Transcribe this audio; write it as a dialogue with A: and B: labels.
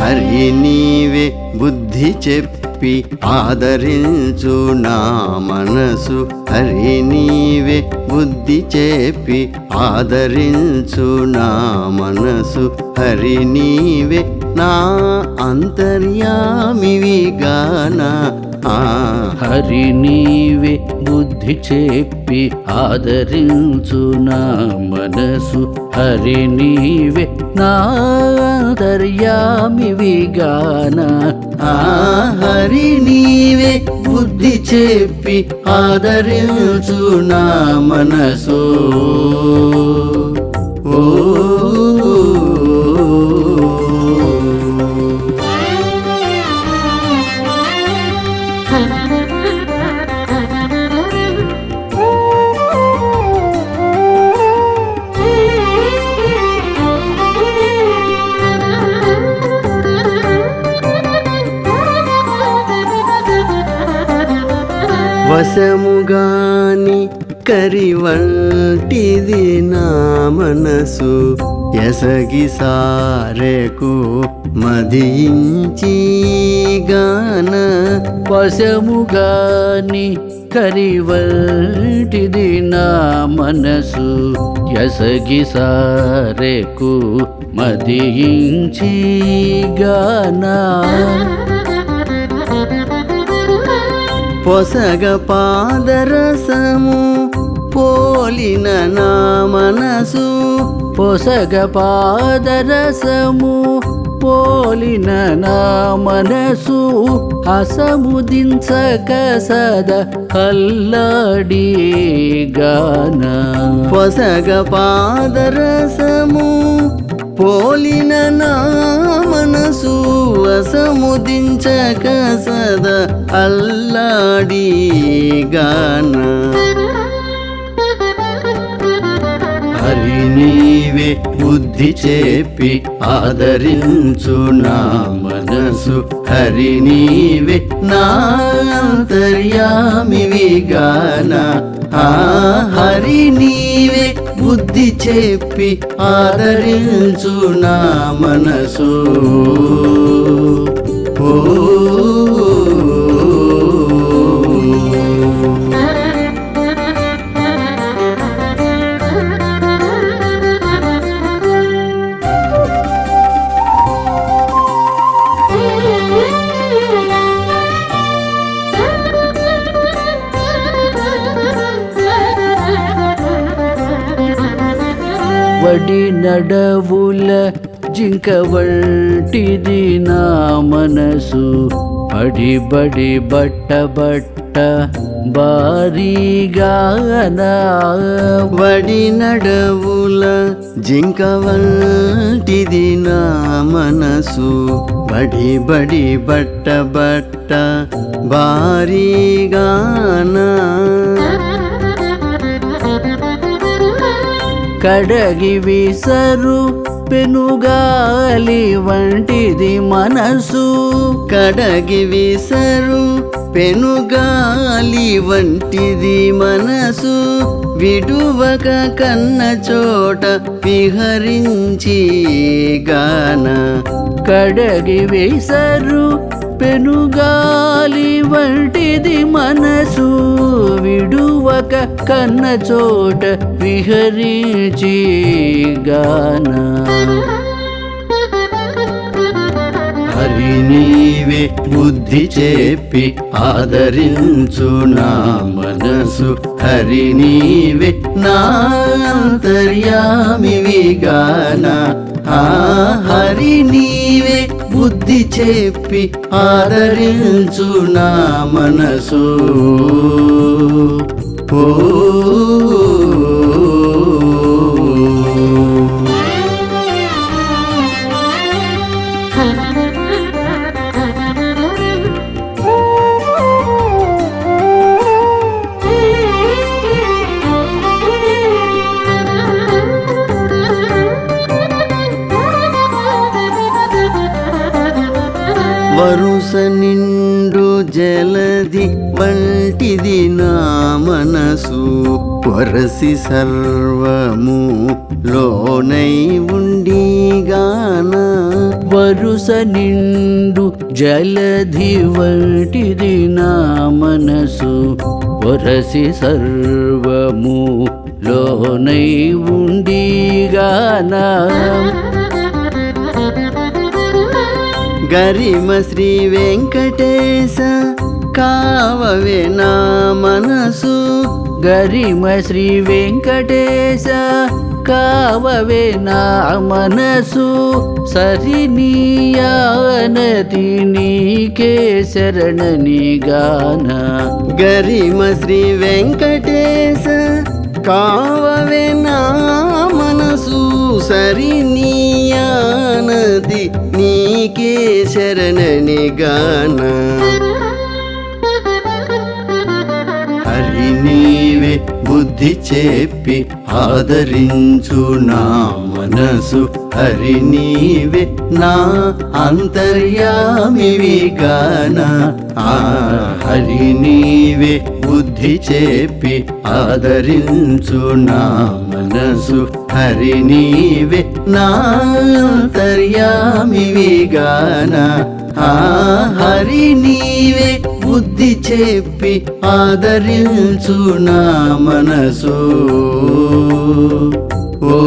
A: హరి నీవే బుద్ధి చెప్పి చెప్పి ఆదరించు నా మనసు. హరి నీవే బుద్ధి చెప్పి ఆదరించు నా మనసు. హరి నీవే నా అంతర్యామివి గాన
B: హరి నీవే బుద్ధి చెప్పి ఆదరించు నా మనసు. హరి నీవే నాంతర్యామివిగాన
A: ఆ హరి నీవే బుద్ధి చెప్పి ఆదరించు నా మనసు. ఓ వశముగాని కరివంటిది నా మనసు. ఎసగి సారెకు మదించి గాన
B: వశముగాని కరివంటిది నా మనసు. ఎసగి సారెకు మదించి గానా
A: పొసగ పాదరసము పోలిన నా మనసు.
B: పొసగ పాదరసము పోలిన నా మనసు. అసముదించక సద కల్లాడి గాన.
A: పొసగ పాదరసము పోలిన నా మనసు అసముదించక సదా అల్లాడి గాన. హరి నీవే బుద్ధి చెప్పి ఆదరించు నా మనసు. హరి నీవే నా అంతర్యామివి గాన. ఆ హరి నీవే బుద్ధి చెప్పి ఆదరించు నా మనసు. ఓ
B: వడి నడవుల జింక వంటిది నా మనసు బడి బడి బట్ట బట్ట బారీగానా
A: వడి నడవుల జింక వంటిది నా మనసు బడి బడి బట్ట బట్ట భారీగానా
B: కడగి విసరు పెనుగాలి వంటిది మనసు.
A: కడగి విసరు పెనుగాలి వంటిది మనసు. విడువక కన్న చోట విహరించి గాన.
B: కడగి విసరు పెనుగాలి వంటిది మనసు. విడువక కన్న చోట విహరించి గాన.
A: హరి నీవే బుద్ధి చెప్పి ఆదరించు నా మనసు. హరి నీవే నా అంతర్యామివి గాన. ఆ హరి నీవే బుద్ధి చెప్పి ఆదరించు నా మనసు. ఓ మనస నిండు జలది వంటిది నా మనసు. పొరసి సర్వము లోనై ఉండిగాన.
B: వరుస నిండు జలధి వంటిది నా మనసు. పొరసి సర్వము లోనై ఉండిగానా.
A: గరిమ శ్రీ వెంకటేశ కావవే నా మనసు.
B: గరిమ శ్రీ వెంకటేశ కావవే నా మనసు. సరినీయానతి నీకే శరణని గాన.
A: గరిమ శ్రీ వెంకటేశ కావవే నా మనసు. సరినీయానది నీకే శరణని గాన హరి నీవే బుద్ధి చెప్పి ఆదరించు నా మనసు. హరి నీవే నా అంతర్యామివి గాన ఆ హరి నీవే బుద్ధి చెప్పి ఆదరించు నా మనసు. హరి నీవే నా ఆ హరి నీవే బుద్ధి చెప్పి ఆదరించు నా మనసు. ఓ